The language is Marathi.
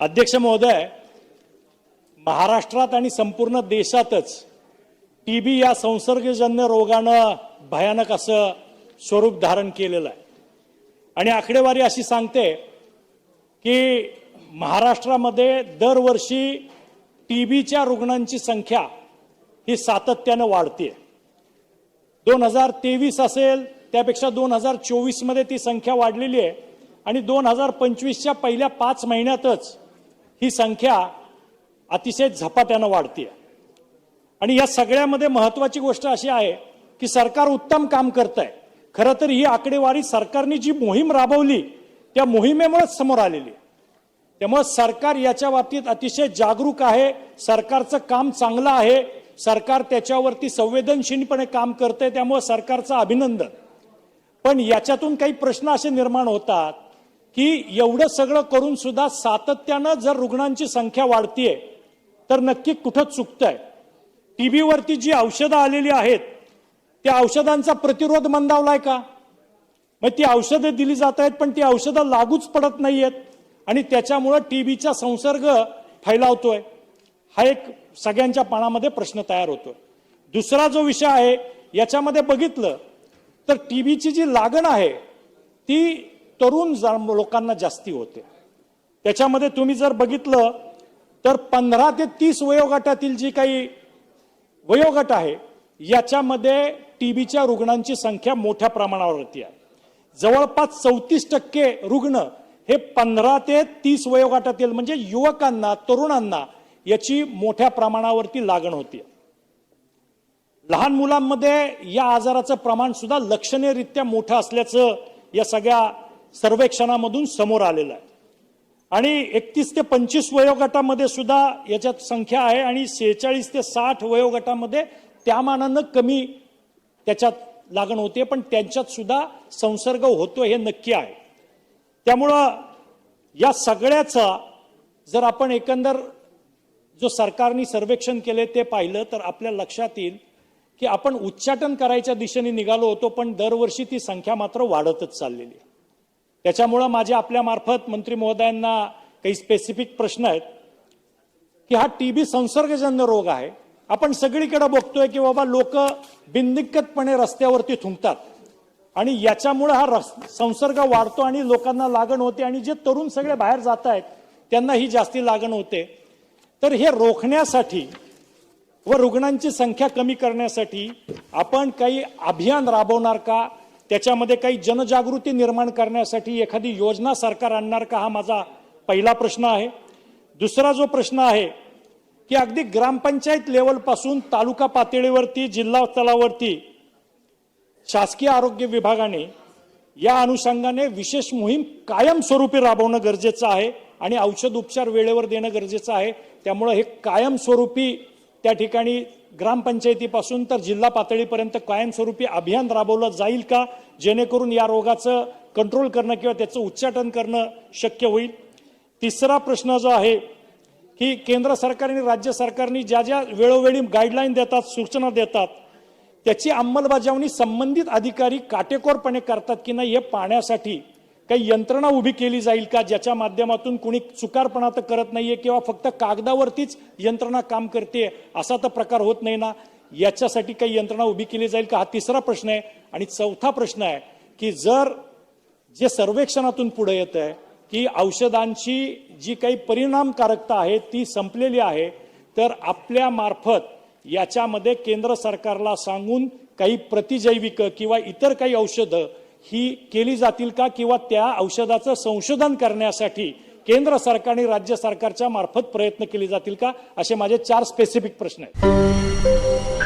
अध्यक्ष महोदय महाराष्ट्रात आणि संपूर्ण देशातच टी बी या संसर्गजन्य रोगानं भयानक असं स्वरूप धारण केलेलं आहे. आणि आकडेवारी अशी सांगते की महाराष्ट्रामध्ये दरवर्षी टी बीच्या रुग्णांची संख्या ही सातत्यानं वाढते दोन हजार तेवीस असेल त्यापेक्षा दोन हजार चोवीसमध्ये ती संख्या वाढलेली आहे आणि दोन हजार पंचवीसच्या पहिल्या पाच महिन्यातच ही संख्या अतिशय झपाट्यानं वाढते आणि या सगळ्यामध्ये महत्वाची गोष्ट अशी आहे की सरकार उत्तम काम करत आहे खरं तर ही आकडेवारी सरकारने जी मोहीम राबवली त्या मोहिमेमुळेच समोर आलेली. त्यामुळे सरकार याच्या बाबतीत अतिशय जागरूक आहे सरकारचं काम चांगलं आहे सरकार त्याच्यावरती संवेदनशीलपणे काम करतंय त्यामुळे सरकारचं अभिनंदन. पण याच्यातून काही प्रश्न असे निर्माण होतात की एवढं सगळं करून सुद्धा सातत्यानं जर रुग्णांची संख्या वाढतीये तर नक्की कुठं चुकतंय? टीबीवरती जी औषधं आलेली आहेत त्या औषधांचा प्रतिरोध मंदावलाय का? मग ती औषधं दिली जात आहेत पण ती औषधं लागूच पडत नाहीयेत आणि त्याच्यामुळं टीबीचा संसर्ग फैलावतोय. हा एक सगळ्यांच्या पानामध्ये प्रश्न तयार होतोय. दुसरा जो विषय आहे याच्यामध्ये बघितलं तर टीबीची जी लागण आहे ती तरुण जा- लोकांना जास्ती होते. त्याच्यामध्ये तुम्ही जर बघितलं तर पंधरा ते तीस वयोगटातील जी काही वयोगट आहे याच्यामध्ये टी बीच्या रुग्णांची संख्या मोठ्या प्रमाणावरती आहे. जवळपास चौतीस टक्के रुग्ण हे पंधरा ते तीस वयोगटातील म्हणजे युवकांना तरुणांना याची मोठ्या प्रमाणावरती लागण होती. लहान मुलांमध्ये या आजाराचं प्रमाण सुद्धा लक्षणीयरित्या मोठं असल्याचं या सगळ्या सर्वेक्षणामधून समोर आलेलं आहे. आणि एकतीस ते पंचवीस वयोगटामध्ये सुद्धा याच्यात संख्या आहे आणि शेहेचाळीस ते साठ वयोगटामध्ये त्या मानानं कमी त्याच्यात लागण होते पण त्यांच्यात सुद्धा संसर्ग होतो हे नक्की आहे. त्यामुळं या सगळ्याचा जर आपण एकंदर जो सरकारने सर्वेक्षण केले ते पाहिलं तर आपल्या लक्षात येईल की आपण उच्चाटन करायच्या दिशेने निघालो होतो पण दरवर्षी ती संख्या मात्र वाढतच चाललेली आहे. त्याच्यामुळं माझे आपल्या मार्फत मंत्री महोदयांना काही स्पेसिफिक प्रश्न आहेत की हा टी बी संसर्गजन्य रोग आहे. आपण सगळीकडे बघतोय की बाबा लोक बिनदिक्कतपणे रस्त्यावरती थुंकतात. आणि याच्यामुळे हा रस संसर्ग वाढतो आणि लोकांना लागण होते आणि जे तरुण सगळे बाहेर जात आहेत त्यांना ही जास्ती लागण होते. तर हे रोखण्यासाठी व रुग्णांची संख्या कमी करण्यासाठी आपण काही अभियान राबवणार का? त्याच्यामध्ये काही जनजागृती निर्माण करण्यासाठी एखादी योजना सरकार आणणार का हा माझा पहिला प्रश्न आहे. दुसरा जो प्रश्न आहे की अगदी ग्रामपंचायत लेवलपासून तालुका पातळीवरती जिल्हा स्तरावरती शासकीय आरोग्य विभागाने या अनुषंगाने विशेष मोहीम कायमस्वरूपी राबवणं गरजेचं आहे आणि औषध उपचार वेळेवर देणं गरजेचं आहे. त्यामुळं हे कायमस्वरूपी त्या ठिकाणी ग्रामपंचायतीपासून तर जिल्हा पातळीपर्यंत कायमस्वरूपी अभियान राबवलं जाईल का? जेणेकरून या रोगाचं कंट्रोल करणं किंवा त्याचं उच्चाटन करणं शक्य होईल? तिसरा प्रश्न जो आहे की केंद्र सरकारने राज्य सरकारने ज्या ज्या वेळोवेळी गाईडलाईन देतात सूचना देतात त्याची अंमलबजावणी संबंधित अधिकारी काटेकोरपणे करतात की नाही हे पाहण्यासाठी काही यंत्रणा उभी केली जाईल का ज्याच्या माध्यमातून कुणी चुकारपणा तर करत नाहीये किंवा फक्त कागदावरतीच यंत्रणा काम करते असा तर प्रकार होत नाही ना? याच्यासाठी काही यंत्रणा उभी केली जाईल का? हा तिसरा प्रश्न आहे. आणि चौथा प्रश्न आहे की जर जे सर्वेक्षणातून पुढे येत आहे की औषधांची जी काही परिणामकारकता आहे ती संपलेली आहे तर आपल्या मार्फत याच्यामध्ये केंद्र सरकारला सांगून काही प्रतिजैविक किंवा इतर काही औषधं ही केली जातील का किंवा त्या औषधाचं संशोधन करण्यासाठी केंद्र सरकार आणि राज्य सरकारच्या मार्फत प्रयत्न केले जातील का? असे माझे चार स्पेसिफिक प्रश्न आहेत.